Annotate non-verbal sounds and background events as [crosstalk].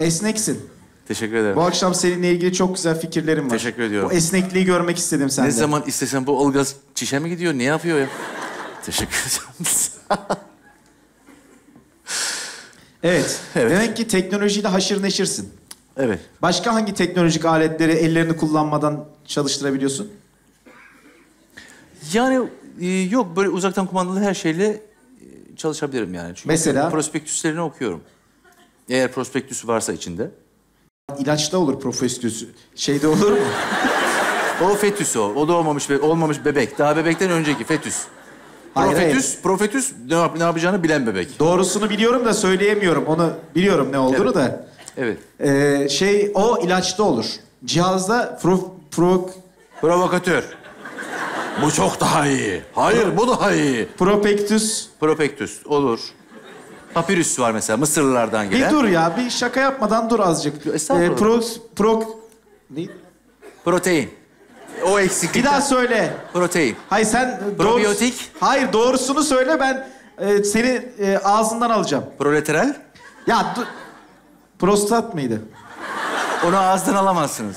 Esneksin. Teşekkür ederim. Bu akşam seninle ilgili çok güzel fikirlerim var. Teşekkür ediyorum. Bu esnekliği görmek istedim sende. Ne zaman istesem bu Ilgaz çişe mi gidiyor? Ne yapıyor ya? Teşekkür ederim. Evet. Evet. Demek ki teknolojiyle haşır neşirsin. evet. Başka hangi teknolojik aletleri ellerini kullanmadan çalıştırabiliyorsun? Yani e, yok böyle uzaktan kumandalı her şeyle e, çalışabilirim yani. Çünkü Mesela? prospektüslerini okuyorum. Eğer prospektüsü varsa içinde. İlaçta olur profesörüsü. Şeyde olur mu? [laughs] O fetüs o. O da olmamış, be- olmamış bebek. Daha bebekten önceki fetüs. Hayır, profetüs, profetüs ne, yap- ne yapacağını bilen bebek. Doğrusunu biliyorum da söyleyemiyorum. Onu biliyorum ne olduğunu Evet. da. Evet. Ee, şey o ilaçta olur. Cihazda pro, pro, Provokatör. Bu çok daha iyi. Hayır, bu daha iyi. propektüs. Propektüs olur. Papirüs var mesela Mısırlılardan Bir gelen. dur ya. Bir şaka yapmadan dur azıcık. Estağfurullah. pro, pro, ne? Protein. O eksiklik. Bir daha söyle. Protein. Hayır sen Probiyotik. Hayır doğrusunu söyle ben e, seni e, ağzından alacağım. Proleteral. Ya dur. Prostat mıydı? Onu ağızdan alamazsınız.